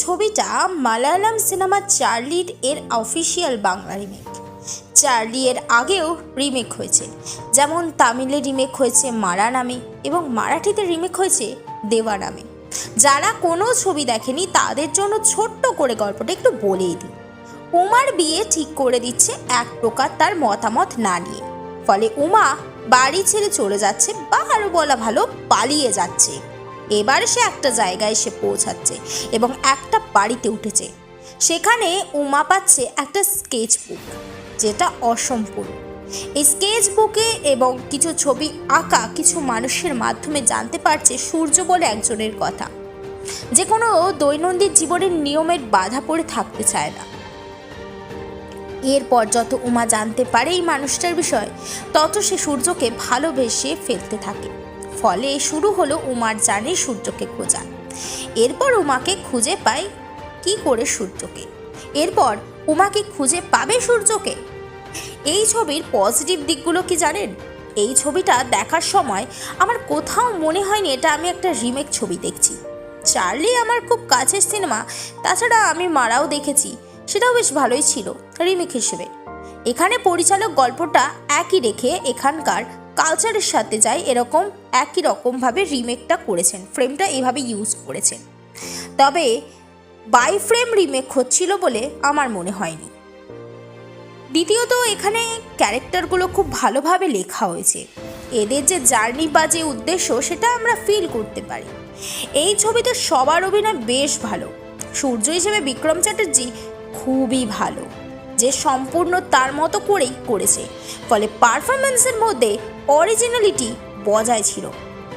ছবিটা মালায়ালাম সিনেমা চার্লির এর official Bangla remake. Charlie এর আগেও রিমেক হয়েছে, যেমন তামিলে রিমেক হয়েছে মারা নামে এবং মারাঠিতে রিমেক হয়েছে দেওয়া নামে। যারা কোনো ছবি দেখেনি তাদের জন্য ছোট্ট করে গল্পটা একটু বলেই দিই। উমার বিয়ে ঠিক করে দিচ্ছে এক প্রকার তার মতামত না নিয়ে। ফলে উমা বাড়ি ছেড়ে চলে যাচ্ছে বা আরও বলা ভালো পালিয়ে যাচ্ছে। এবার সে একটা জায়গায় এসে পৌঁছাচ্ছে এবং একটা বাড়িতে উঠেছে। সেখানে উমা পাচ্ছে একটা স্কেচ বুক যেটা অসম্পূর্ণ। এই স্কেচ বুকে এবং কিছু ছবি আঁকা কিছু মানুষের মাধ্যমে জানতে পারছে সূর্য বলে একজনের কথা। যে কোনো দৈনন্দিন জীবনের নিয়মের বাধা পড়ে থাকতে চায় না। এরপর যত উমা জানতে পারে এই মানুষটার বিষয়, তত সে সূর্যকে ভালোবেসে ফেলতে থাকে। ফলে শুরু হলো উমার জানে সূর্যকে খোঁজা। এরপর উমাকে খুঁজে পায় কি করে সূর্যকে। এরপর উমাকে খুঁজে পাবে সূর্যকে? এই ছবির পজিটিভ দিকগুলো কি জানেন? এই ছবিটা দেখার সময় আমার কোথাও মনে হয়নি এটা আমি একটা রিমেক ছবি দেখছি। চার্লি আমার খুব কাছের সিনেমা তাছাড়া আমি মারাও দেখেছি। সেটাও বেশ ভালোই ছিল রিমেক হিসেবে। এখানে পরিচালক গল্পটা একই রেখে এখানকার কালচারের সাথে যায় এরকম একই রকমভাবে রিমেকটা করেছেন, ফ্রেমটা এভাবে ইউজ করেছেন। তবে বাই ফ্রেম রিমেক হচ্ছিল বলে আমার মনে হয়নি। দ্বিতীয়ত এখানে ক্যারেক্টারগুলো খুব ভালোভাবে লেখা হয়েছে। এদের যে জার্নি বা যে উদ্দেশ্য সেটা আমরা ফিল করতে পারি। এই ছবিতে সবার অভিনয় বেশ ভালো। সূর্য হিসেবে বিক্রম চ্যাটার্জি খুবই ভালো। যে সম্পূর্ণ তার মতো করেই করেছে। ফলে পারফরমেন্সের মধ্যে অরিজিনালিটি বজায় ছিল।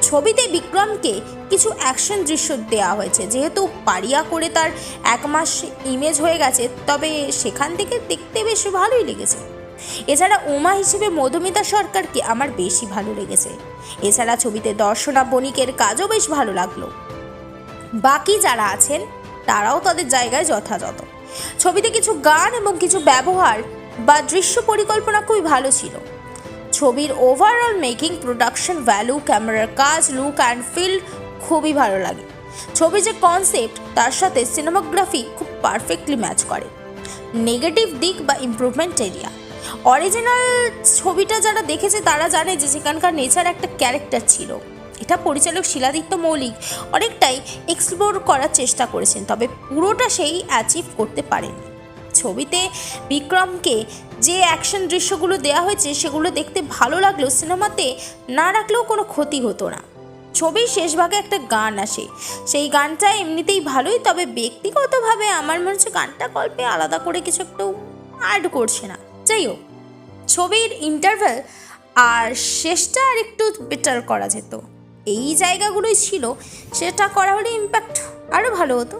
ছবিতে বিক্রমকে কিছু অ্যাকশন দৃশ্য দেওয়া হয়েছে। যেহেতু পারিয়া করে তার এক মাস ইমেজ হয়ে গেছে, তবে সেখান থেকে দেখতে বেশ ভালোই লেগেছে। এছাড়া উমা হিসেবে মধুমিতা সরকারকে আমার বেশি ভালো লেগেছে। এছাড়া ছবিতে দর্শনা বণিকের কাজও বেশ ভালো লাগল। বাকি যারা আছেন, তারাও তাদের জায়গায় যথাযথ। ছবিতে কিছু গান এবং কিছু ব্যবহার বা দৃশ্য পরিকল্পনা খুবই ভালো ছিল। ছবির ওভারঅল মেকিং প্রোডাকশন ভ্যালু ক্যামেরার কাজ লুক অ্যান্ড ফিল খুবই ভালো লাগে। ছবির যে কনসেপ্ট তার সাথে সিনেমাগ্রাফি খুব পারফেক্টলি ম্যাচ করে। নেগেটিভ দিক বা ইমপ্রুভমেন্ট এরিয়া অরিজিনাল ছবিটা যারা দেখেছে, তারা জানে যে সেখানকার নেচার একটা ক্যারেক্টার ছিল। এটা পরিচালক শিলাদিত্য মৌলিক অনেকটাই এক্সপ্লোর করার চেষ্টা করেছেন, তবে পুরোটা সেই অ্যাচিভ করতে পারেননি। ছবিতে বিক্রমকে যে অ্যাকশন দৃশ্যগুলো দেওয়া হয়েছে সেগুলো দেখতে ভালো লাগলেও সিনেমাতে না রাখলেও কোনো ক্ষতি হতো না। ছবির শেষ ভাগে একটা গান আসে, সেই গানটা এমনিতেই ভালোই, তবে ব্যক্তিগতভাবে আমার মনে হচ্ছে গানটা গল্পে আলাদা করে কিছু একটু অ্যাড করছে না। যাই হোক, ছবির ইন্টারভেল আর শেষটা আর একটু বেটার করা যেত। এই জায়গাগুলোই ছিল, সেটা করা হলে ইম্প্যাক্ট আরও ভালো হতো।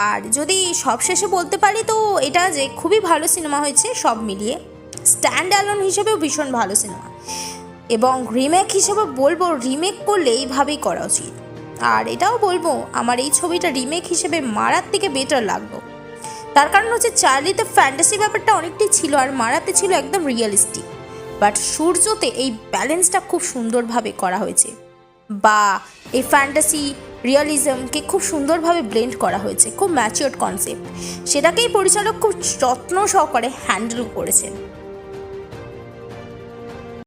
আর যদি সবশেষে বলতে পারি তো এটা যে খুবই ভালো সিনেমা হয়েছে সব মিলিয়ে। স্ট্যান্ড অ্যালন হিসেবেও ভীষণ ভালো সিনেমা এবং রিমেক হিসেবে বলব রিমেক করলে এইভাবেই করা উচিত। আর এটাও বলব, আমার এই ছবিটা রিমেক হিসেবে মারার থেকে বেটার লাগল। তার কারণ হচ্ছে চার্লিতে ফ্যান্টাসি ব্যাপারটা অনেকটাই ছিল, আর মারাতে ছিল একদম রিয়েলিস্টিক বাট সূর্যতে এই ব্যালেন্সটা খুব সুন্দরভাবে করা হয়েছে। বা এই ফ্যান্টাসি রিয়ালিজমকে খুব সুন্দরভাবে ব্লেন্ড করা হয়েছে, খুব ম্যাচিওর কনসেপ্ট সেটাকেই পরিচালক খুব যত্ন সহকারে হ্যান্ডেল করেছেন।